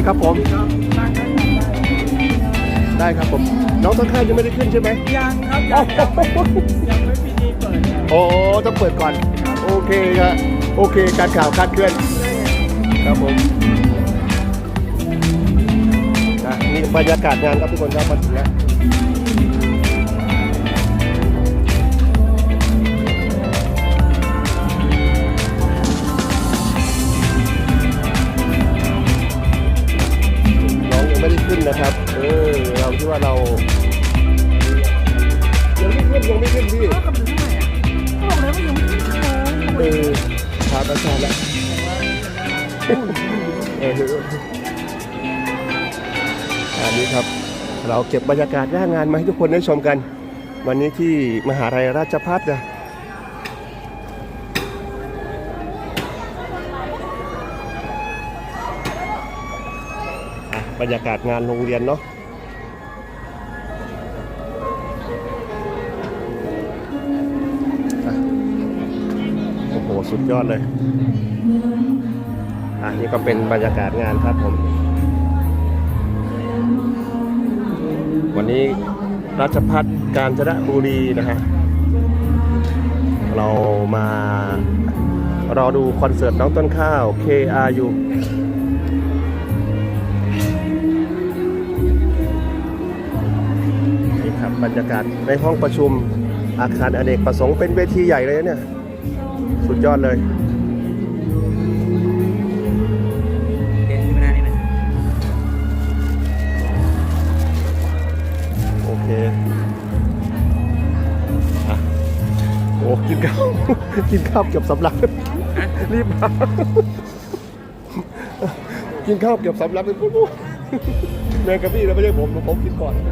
วัสดีครับผมครับนั่งได้ครับได้ครับผม น้องต้นข้าวยังไม่ได้ขึ้นใช่ไหมยังครับยังยังไม่ยังไม่พิธีเปิดครับโอ้ต้องเปิดก่อน โอเคครับโอเค การข่าวคาดเคลื่อน ครับผมนะนี่บรรยากาศงานครับทุกคนครับมาถึงแล้ว นนะครับ เออเราคิดว่าเรายังไม่ขึ้นยังไม่ขึ้นพี่ก็กำลังเท่าไหร่อะก็บอกแล้วว่ายังไม่ถึงชั่วโมงเออพาประชาแล้วเอออันนี้ครับ เราเก็บบรรยากาศหน้างานมาให้ทุกคนได้ชมกัน วันนี้ที่มหาลัยราชภัฏนะ บรรยากาศงานโรงเรียนเนาะโอ้โห สุดยอดเลย อะ นี่ก็เป็นบรรยากาศงานครับผม วันนี้ราชพัฒกาญจนบุรีนะฮะเรามารอดูคอนเสิร์ตน้องต้นข้าว KRU บบรรยากาศในห้องประชุมอาคารอเนกประสงค์เป็นเวทีใหญ่เลยนะเนี่ย สุดยอดเลยเด่นขึ้นมาหน้านี่ไหมโอเคอะโอ้กินข้าวกินข้าวเกือบสำลักรีบมากินข้าวเกือบสำลักเลยปุ๊บปุ๊บแมงกะพี่แล้วไม่ใช่ผมผมกินก่อนนี่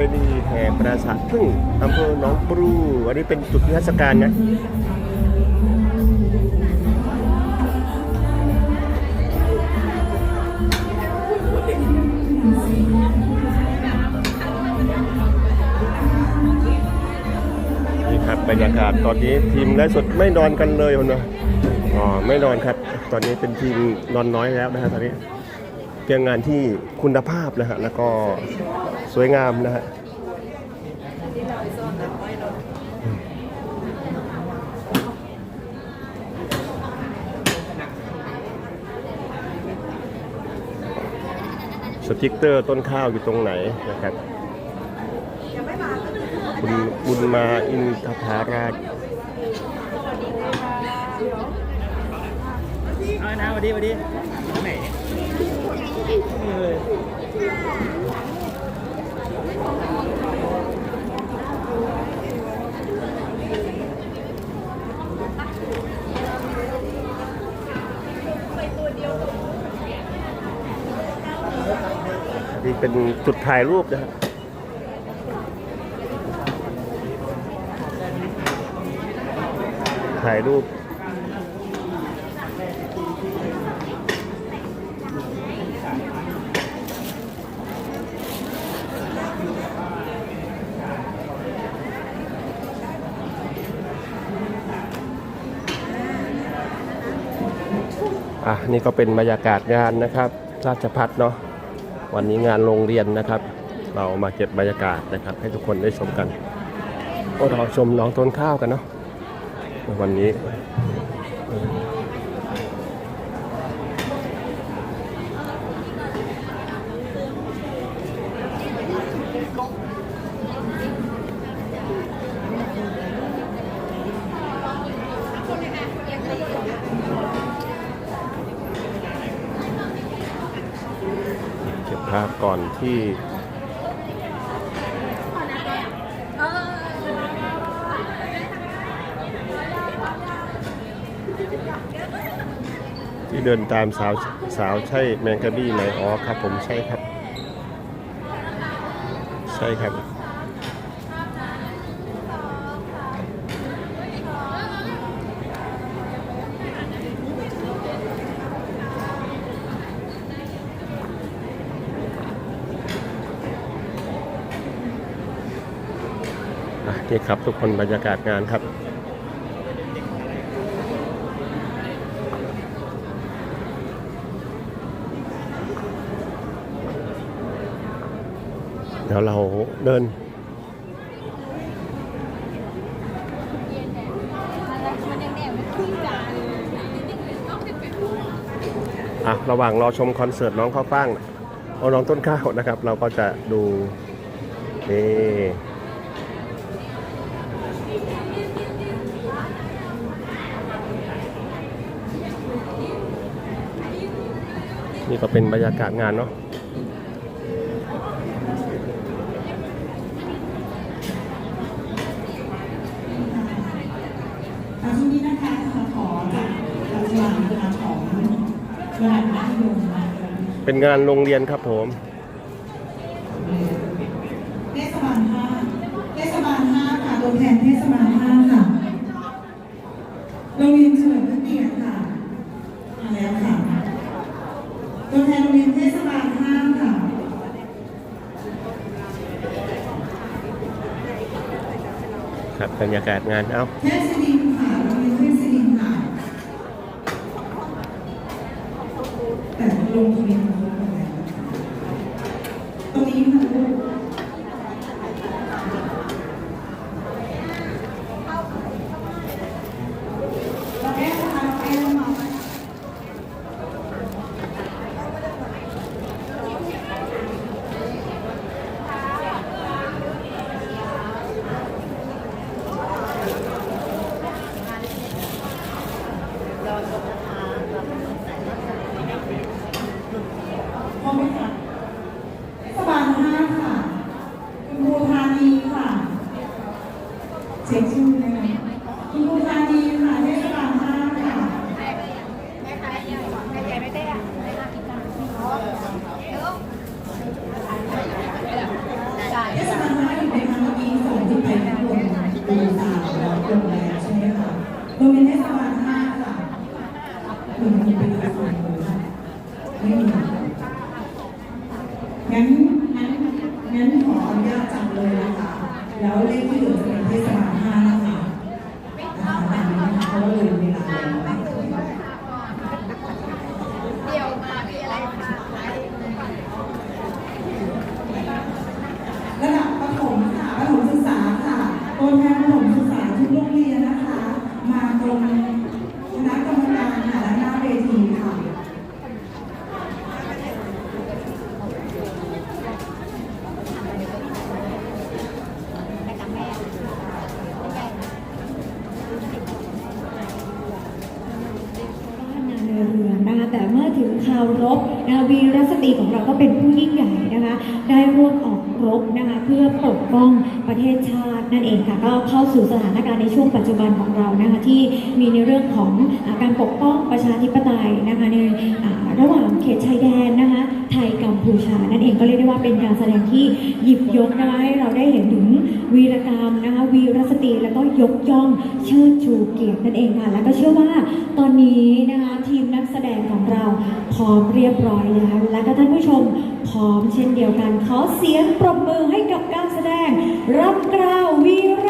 เพณีแห่ปราสาทพึ่งอำเภอหนองปรูอันนี้เป็นจุดนิทรรศการนะนี่ครับบรรยากาศตอนนี้ทีมไลฟ์สดไม่นอนกันเลยคนเนาะอ๋อไม่นอนครับ ตอนนี้เป็นทีมนอนน้อยแล้วนะฮะตอนนี้ เพียงงานที่คุณภาพนะฮะแล้วก็สวยงามนะฮะสติ๊กเตอร์ต้นข้าวอยู่ตรงไหนนะครับ คุณบุญมาอินทภาราชเอานะสวัสดีสวัสดีไหน นี่เลยนี่เป็นจุดถ่ายรูปนะฮะถ่ายรูป อะนี่ก็เป็นบรรยากาศงานนะครับ ราชพัฒเนาะวันนี้งานโรงเรียนนะครับ เรามาเก็บบรรยากาศนะครับ ให้ทุกคนได้ชมกันก็รอชมน้องต้นข้าวกันเนาะวันนี้ เก็บภาพก่อนที่ที่เดินตามสาวสาวใช่แมงกะบี้ไหมอ๋อครับ ผมใช่ครับ ใช่ครับ อ นี่ครับทุกคนบรรยากาศงานครับเดี๋ยวเราเดิน อะ ระหว่างรอชมคอนเสิร์ตน้องข้าวฟ่างเอาน้องต้นข้าวนะครับ เราก็จะดูนี่ นี่ก็เป็นบรรยากาศงานเนาะอาช่วงนี้นะคะจะขอจากรางวัลนะคะของระดับมัธยมนะคะเป็นงานโรงเรียนครับผมเทศบาลห้าเทศบาลห้าค่ะตัวแทนเทศบาลห้าค่ะโรงเรียนเฉลิมพระเกียรติค่ะมาแล้วค่ะ ตัวแทนโรงเรียนเทศบาลห้าค่ะ ครั บรรยากาศงานเอ้าแต่ลงทะเบียนมาครบหมดแล้วนะคะตรงนี้ค่ะลูก เราแก้สะพานเราแก้ลงมาไหมพร้อมไหมคะเทศบาลห้าค่ะ คุณครูธานีค่ะ เช็คชื่อเลยนะคุณครูธานีค่ะเทศบาลห้าค่ะ เทศบาลห้าอยู่ในครั้งเมื่อกี้ส่งที่ไปข้างบนดูสาวแล้วโรงแรมใช่ไหม คะโรงเรียนเทศบาลห้าค่ะหนึ่งคนเป็นคนคนเลยค่ะไม่มีงั้นงั้นงั้นขออนุญาตจำเลยนะคะ แล้วเลขที่เหลือจะเป็นเทศบาลห้านะคะนะคะตามนี้นะคะเพราะว่าเลยเวลาแล้ว เดี๋ยวมามีอะไรฝากไหม ระดับประถมค่ะประถมศึกษาค่ะตัวแทนประถมศึกษาทุกโรงเรียนนะคะ มาตรงคณะกรรมการค่ะและหน้าเวทีค่ะ บ้านนาเรือเรือนนะคะ แต่เมื่อถึงข่าวรบนะคะวีรสตรีของเราก็เป็นผู้ยิ่งใหญ่นะคะ ได้ร่วมออกรบนะคะเพื่อปกป้องประเทศชาตินั่นเองค่ะก็เข้าสู่สถานการณ์ในช่วงปัจจุบันของเรานะคะที่มีในเรื่องของอาการปกป้องประชาธิปไตยนะคะในระหว่างเขตชายแดนนะคะ ไทยกัมพูชา นั่นเองก็เรียกได้ว่าเป็นการแสดงที่หยิบยกนะคะให้เราได้เห็นถึงวีรกรรมนะคะวีรสตรีแล้วก็ยกย่องเชิดชูเกียรตินั่นเองค่ะแล้วก็เชื่อว่าตอนนี้นะคะทีมนักแสดงของเราพร้อมเรียบร้อยแล้วและก็ท่านผู้ชมพร้อมเช่นเดียวกันขอเสียงปรบมือให้กับการแสดงรับกล่าววีร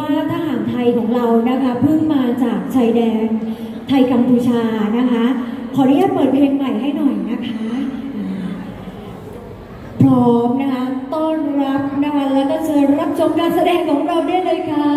ว่าทหารไทยของเรานะคะเพิ่งมาจากชายแดนไทยกัมพูชานะคะ ขออนุญาตเปิดเพลงใหม่ให้หน่อยนะคะ พร้อมนะคะต้อนรับนะคะแล้วก็เชิญรับชมการแสดงของเราได้เลยค่ะ